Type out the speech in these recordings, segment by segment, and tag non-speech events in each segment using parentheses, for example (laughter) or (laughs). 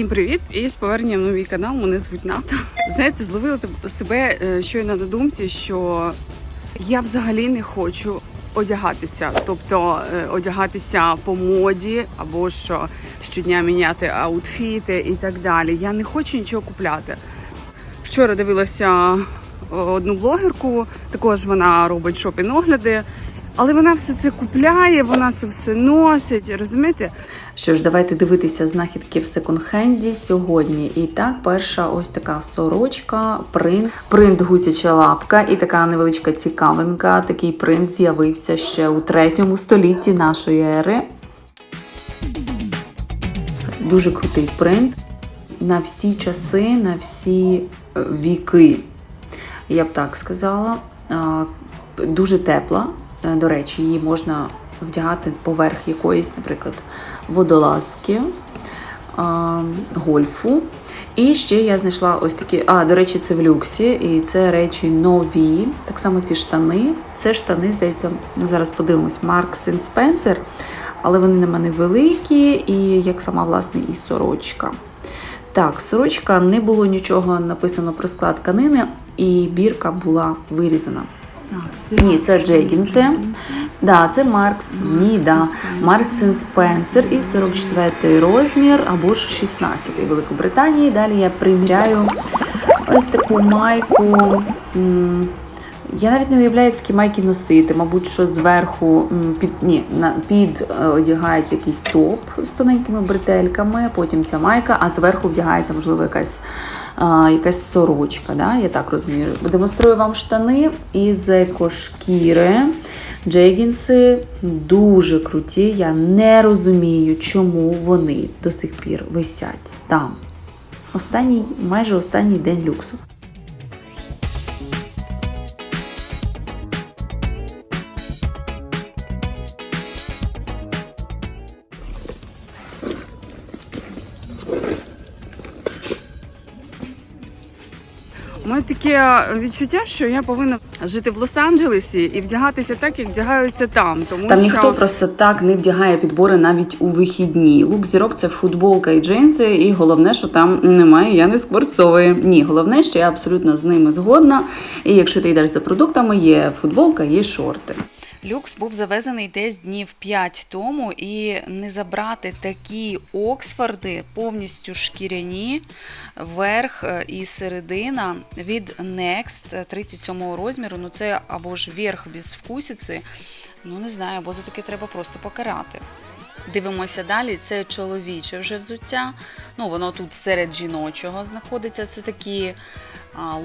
Всім привіт! І з поверненням на мій канал. Мене звуть Ната. Знаєте, зловила себе е, щойно на думці, що я взагалі не хочу одягатися, тобто е, одягатися по моді або е, щодня міняти аутфіти і так далі. Я не хочу нічого купляти. Вчора дивилася е, одну блогерку, також вона робить шопінг-огляди, але вона все це купляє, вона це все носить. Розумієте? Що ж, давайте дивитися знахідки в секонд-хенді сьогодні. І так, перша ось така сорочка, принт, принт гусяча лапка і така невеличка цікавинка. Такий принт з'явився ще у третьому столітті нашої ери. Дуже крутий принт. На всі часи, на всі е, віки, я б так сказала. Дуже тепла. Е, До речі, її можна вдягати поверх якоїсь, наприклад, водолазки, гольфу. І ще я знайшла ось такі. А, до речі, це в люксі, і це речі нові. Так само ці штани. Це штани, здається, ми зараз подивимось, Marks Spencer, але вони на мене великі, і як сама, власне, і сорочка. Так, сорочка не було нічого написано про склад тканини, і бірка була вирізана. Ні, це джегінси. Да, це Маркс. Ні, да. Маркс Спенсер і 44 розмір або ж 16 Великобританії. Далі я приміряю ось таку майку. Я навіть не уявляю, як такі майки носити. Мабуть, що зверху під, ні, на, під е, одягається якийсь топ з тоненькими бретельками, потім ця майка, а зверху вдягається, можливо, якась, а, якась сорочка. Да? Я так розумію. Демонструю вам штани із екошкіри. Джегінси дуже круті. Я не розумію, чому вони до сих пір висять там. Останній, майже останній день люксу. У мене таке відчуття, що я повинна жити в Лос-Анджелесі і вдягатися так, як вдягаються там. Тому Там що ніхто просто так не вдягає підбори навіть у вихідні. Лук зірок це футболка і джинси, і головне, що там немає Я не Скворцової. Ні, головне, що я абсолютно з ними згодна. І якщо ти йдеш за продуктами, є футболка, є шорти. Люкс був завезений десь днів 5 тому, і не забрати такі Оксфорди повністю шкіряні, верх е, і середина від Next 37 розміру. Ну це або ж верх без вкусиці. Ну не знаю, або за таке треба просто покарати. Дивимося далі. Це чоловіче вже взуття. Ну, воно тут серед жіночого знаходиться. Це такі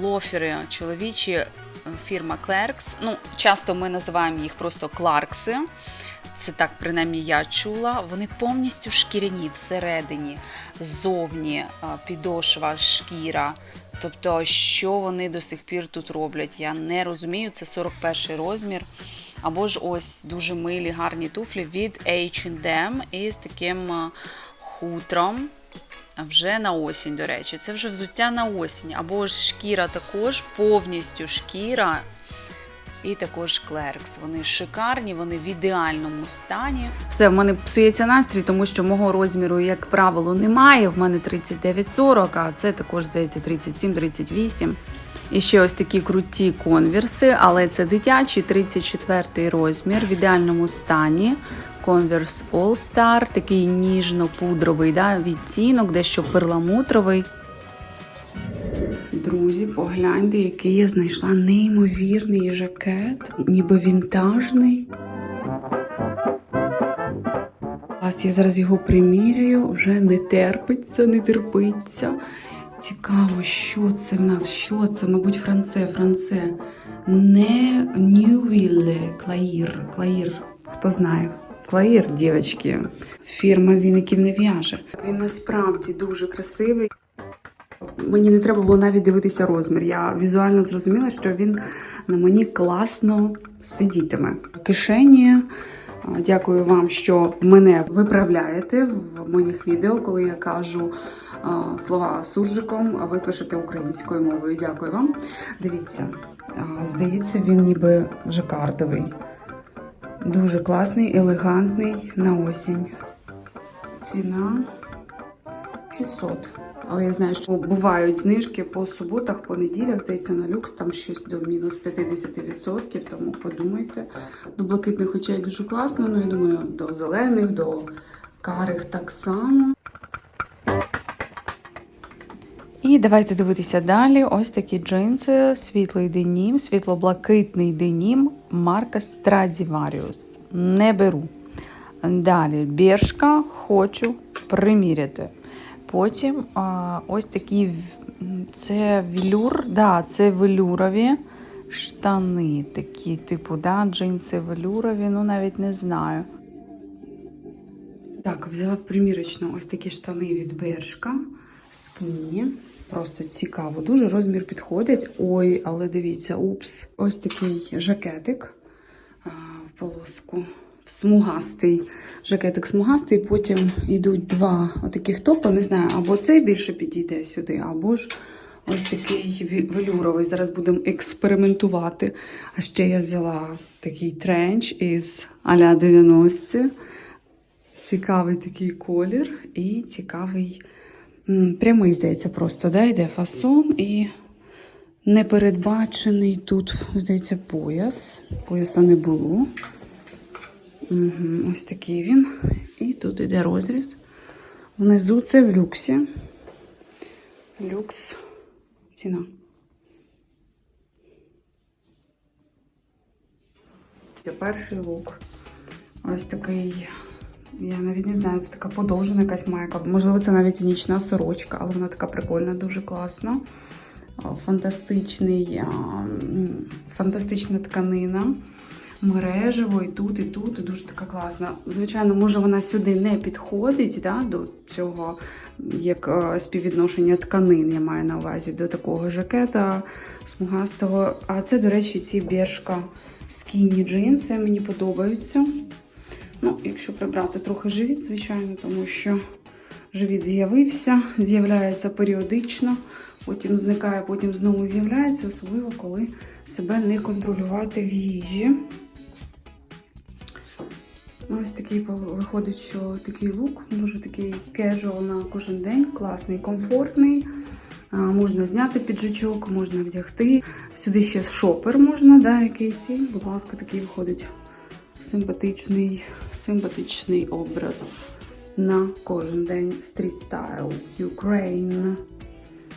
лофери чоловічі е, фірма Clerks. Ну, часто ми називаємо їх просто Кларкси. Це так, принаймні, я чула. Вони повністю шкіряні всередині, ззовні підошва, шкіра. Тобто, що вони до сих пір тут роблять, я не розумію. Це 41 розмір. Або ж ось дуже милі гарні туфлі від H&M із таким хутром. Вже на осінь, до речі, це вже взуття на осінь. Або ж шкіра також, повністю шкіра. І також клеркс. Вони шикарні, вони в ідеальному стані. Все, в мене псується настрій, тому що мого розміру, як правило, немає. В мене 39-40, а це також здається 37-38. І ще ось такі круті конверси, але це дитячий 34 розмір в ідеальному стані. Converse All Star, такий ніжно-пудровий да, відтінок, дещо перламутровий. Друзі, погляньте, який я знайшла неймовірний жакет, ніби вінтажний. Я зараз його приміряю, вже не терпиться, не терпиться. Цікаво, що це в нас? Що це? Мабуть, франце, франце. Не Ньювіле, Клаїр, Клаїр. Хто знає? Клаїр, дівчатки. Фірма віників не в'яже. Він насправді дуже красивий. Мені не треба було навіть дивитися розмір. Я візуально зрозуміла, що він на мені класно сидітиме. Кишені. Дякую вам, що мене виправляєте в моїх відео, коли я кажу слова суржиком, а ви пишете українською мовою. Дякую вам. Дивіться, здається, він ніби жакардовий. Дуже класний, елегантний на осінь. Ціна 600. Але я знаю, що бувають знижки по суботах, по неділях, здається, на люкс там щось до мінус 50%, тому подумайте. До блакитних очей дуже класно, ну я думаю, до зелених, до карих так само. І давайте дивитися далі. Ось такі джинси, світлий денім, світло-блакитний денім, марка Stradivarius. Не беру. Далі біршка хочу приміряти. Потім а, ось такі це велюр, да, це велюрові штани. Такі, типу, да, джинси велюрові, ну навіть не знаю. Так, взяла примірочно ось такі штани від Бершка. Скіні. Просто цікаво. Дуже розмір підходить. Ой, але дивіться, упс. Ось такий жакетик в полоску. Смугастий. Жакетик смугастий. Потім йдуть два отаких топа. Не знаю, або цей більше підійде сюди, або ж ось такий велюровий. Зараз будемо експериментувати. А ще я взяла такий тренч із а-ля 90. Цікавий такий колір і цікавий прямий, здається, просто да, йде фасон і непередбачений тут, здається, пояс. Пояса не було. Угу, ось такий він. І тут йде розріз. Внизу це в люксі. Люкс. Ціна. Це перший лук. Ось такий, я навіть не знаю, це така подовжена якась майка. Можливо, це навіть нічна сорочка, але вона така прикольна, дуже класна. Фантастичний, фантастична тканина. Мережево і тут, і тут, і дуже така класна. Звичайно, може вона сюди не підходить да, до цього, як е, співвідношення тканин, я маю на увазі, до такого жакета смугастого. А це, до речі, ці бершка скіні джинси мені подобаються. Ну, якщо прибрати трохи живіт, звичайно, тому що живіт з'явився, з'являється періодично, потім зникає, потім знову з'являється, особливо коли себе не контролювати в їжі. Ось такий виходить, що такий лук, дуже такий кежуал на кожен день, класний, комфортний. Можна зняти піджачок, можна вдягти. Сюди ще шопер можна, да, якийсь. Будь ласка, такий виходить симпатичний, симпатичний образ на кожен день. Street Style Ukraine.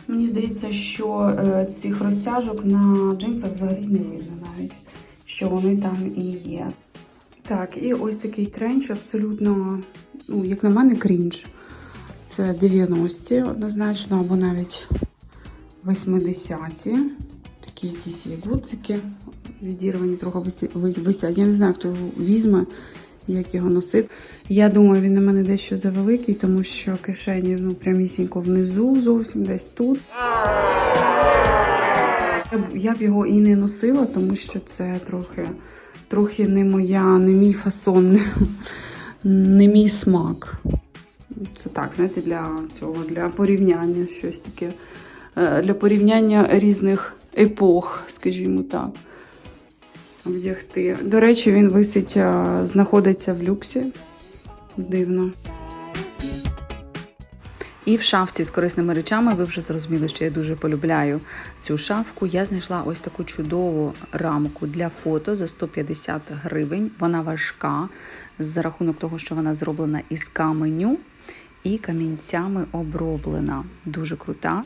Мені здається, що е, цих розтяжок на джинсах взагалі не видно навіть, що вони там і є. Так, і ось такий тренч абсолютно, ну, як на мене, крінж. Це 90-ті однозначно, або навіть 80-ті. Такі якісь є гудзики, відірвані, трохи висять. Я не знаю, хто його візьме, як його носити. Я думаю, він на мене дещо завеликий, тому що кишені ну, прямісінько внизу, зовсім десь тут. Я б, його і не носила, тому що це трохи, трохи не моя, не мій фасон, не, (laughs) не мій смак. Це так, знаєте, для цього, для порівняння щось таке. е, Для порівняння різних епох, скажімо так. Вдягти. До речі, він висить, е, знаходиться в люксі. Дивно. І в шафці з корисними речами ви вже зрозуміли, що я дуже полюбляю цю шафку. Я знайшла ось таку чудову рамку для фото за 150 гривень. Вона важка за рахунок того, що вона зроблена із каменю і камінцями оброблена. Дуже крута.